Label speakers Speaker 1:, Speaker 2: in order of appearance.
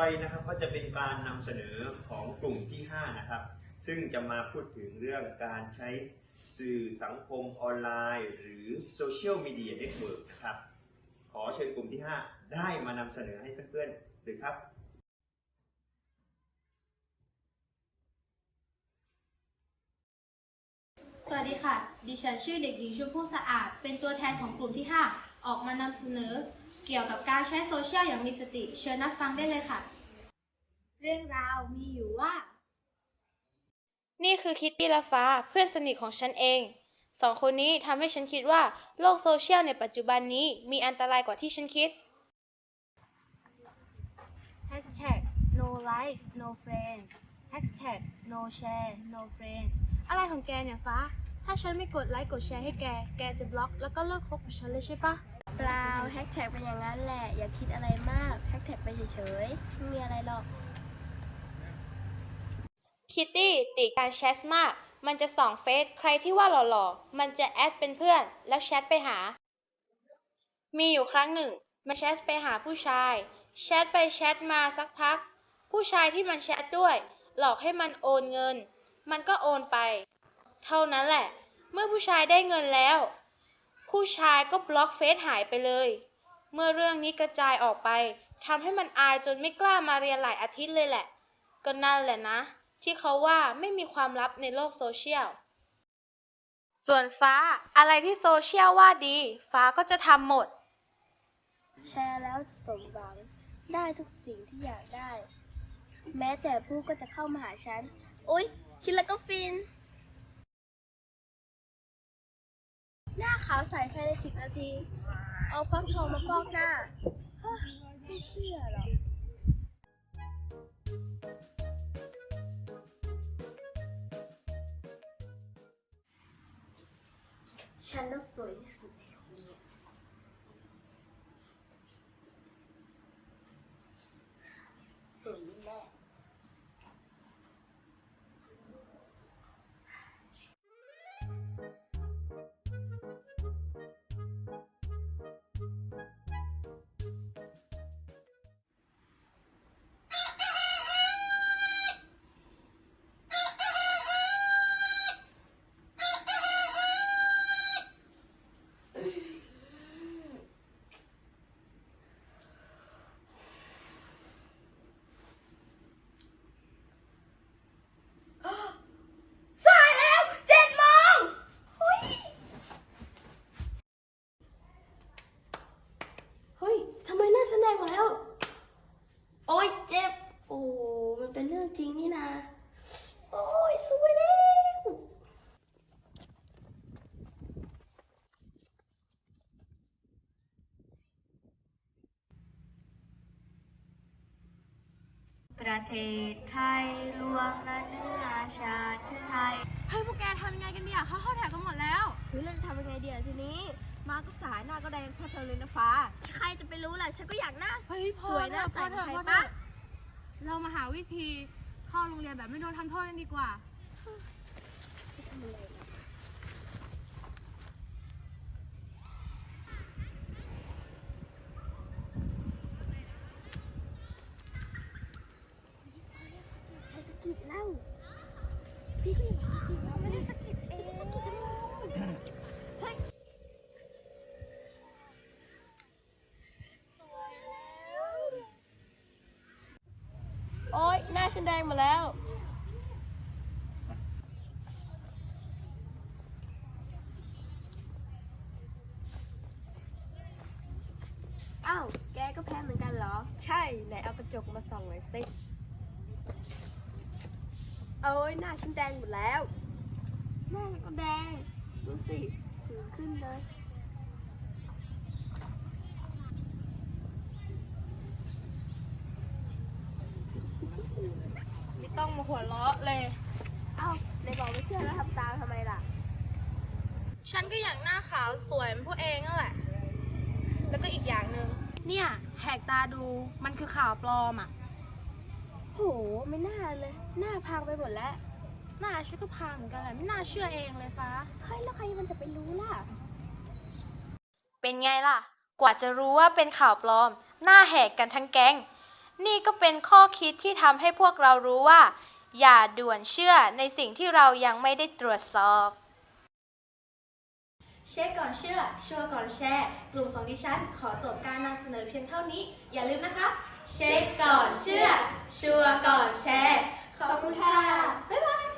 Speaker 1: ไปนะครับก็จะเป็นการนำเสนอของกลุ่มที่ 5 นะครับ ซึ่งจะมาพูดถึงเรื่องการใช้สื่อสังคมออนไลน์ หรือโซเชียลมีเดียเน็ตเวิร์กนะครับ ขอเชิญกลุ่มที่ 5 ได้มานำเสนอให้เพื่อนๆเลยครับ
Speaker 2: สวัสดีค่ะ ดิฉันชื่อเด็กหญิงชมพู่สะอาด เป็นตัวแทนของกลุ่มที่ 5 ออกมานำเสนอ เกี่ยวกับการใช้โซเชียลอย่างมีสติเชิญนับฟังได้เลยค่ะ เรื่องราวมีอยู่ว่า
Speaker 3: นี่คือคิตตี้และฟ้าเพื่อนสนิทของฉันเอง สองคนนี้ทำให้ฉันคิดว่าโลกโซเชียลในปัจจุบันนี้มีอันตรายกว่าที่ฉันคิด
Speaker 2: Hashtag no likes no friends Hashtag no share no friends อะไรของแกเนี่ยฟ้า ถ้าฉันไม่กดไลค์กดแชร์ให้แก แกจะบล็อกแล้วก็เลิกคบกับฉันเลยใช่ปะ
Speaker 4: เปล่าแฮชแท็กเป็นอย่างนั้นแหละ อย่าคิดอะไรมากแฮชแท็กไปเฉยๆ ไม่มีอะไรหรอก
Speaker 3: คิตตี้ติดการแชทมาก มันจะส่องเฟซใครที่ว่าหล่อๆ มันจะแอดเป็นเพื่อน แล้วแชทไปหา มีอยู่ครั้งหนึ่ง มันแชทไปหาผู้ชาย แชทไปแชทมาสักพัก ผู้ชายที่มันแชทด้วย หลอกให้มันโอนเงิน มันก็โอนไป เท่านั้นแหละ เมื่อผู้ชายได้เงินแล้ว ผู้ชายก็บล็อกเฟซหายไปเลย เมื่อเรื่องนี้กระจายออกไปทำให้มันอายจนไม่กล้ามาเรียนหลายอาทิตย์เลยแหละ ก็นั่นแหละนะ ที่เขาว่าไม่มีความลับในโลกโซเชียล ส่วนฟ้าอะไรที่โซเชียลว่าดี ฟ้าก็จะทำหมด
Speaker 4: แชร์แล้วสมหวัง ได้ทุกสิ่งที่อยากได้ แม้แต่ผู้ก็จะเข้ามาหาฉัน อุ๊ย คิดแล้วก็ฟิน หน้าขาวใสภายในสิบนาที เอาฟักทองมาฟอกหน้า ไม่เชื่อหรอกฉันน่ะสวยที่สุดในโลกนี้สวยแน่
Speaker 2: ประเทศไทยรวมและเนื้อชาติไทย เฮ้ยพวกแกทำยังไงกันเนี่ยเขาเข้าแถวกันหมดแล้ว
Speaker 4: หรือเราจะทำยังไงเดียวทีนี้ มาก็สายหน้าก็แดงเพราะเธอเลยนะฟ้า ใครจะไปรู้ล่ะ ฉันก็อยากหน้า
Speaker 2: เฮ้ยพอ
Speaker 4: สวยหน้า
Speaker 2: เถอะ
Speaker 4: ใส
Speaker 2: พอเถอะ
Speaker 4: ใคร
Speaker 2: พอเถ
Speaker 4: ปะ
Speaker 2: อะเรามาหาวิธีเข้าโรงเรียนแบบไม่โดนทำโทษกันดีกว่า
Speaker 4: ใครสะกิดเล่า พี่ก็อย่าสะกิดเราไม่ได้สะกิดเองสะกิดกันเลยเฮ้ยสวยแล้ว โอ๊ย หน้าฉัน แดงหมาแล้ว อ้าว แกก็แพ้เหมือนกันเหรอ ใช่ ไหนเอากระจกมาส่องหน่อยสิโอ้ยหน้าฉันแดงหมดแล้ว หน้ามันก็แดง ดูสิถึงขึ้นเลย
Speaker 2: ไม่ต้องมา หัวเราะเลย
Speaker 4: เอ้าในบอกไม่เชื่อแล้วทำตามทำไมล่ะ
Speaker 2: ฉันก็อยากหน้าขาวสวยเหมือนพวกเองนั่นแหละ แล้วก็อีกอย่างหนึ่งเนี่ยแหกตาดูมันคือข่าวปลอมอะ
Speaker 4: โห ไม่น่าเลย หน้าพังไปหมดแล้ว
Speaker 2: หน้าฉันก็พังเหมือนกันแหละไม่น่าเชื่อเองเลยฟ้า
Speaker 4: เฮ้ยแล้วใครมันจะไปรู้ล่ะ
Speaker 3: เป็นไงล่ะ กว่าจะรู้ว่าเป็นข่าวปลอม หน้าแหกกันทั้งแก๊ง
Speaker 5: นี่ก็เป็นข้อคิดที่ทำให้พวกเรารู้ว่า อย่าด่วนเชื่อในสิ่งที่เรายังไม่ได้ตรวจสอบ
Speaker 3: เช็คก่อนเชื่อ ชัวร์ก่อนแชร์ กลุ่มของดิฉัน ขอจบการนำเสนอเพียงเท่านี้ อย่าลืมนะคะ เช็คก่อนเชื่อ ชัวร์ก่อนแชร์ ขอบคุณค่ะ บ๊ายบาย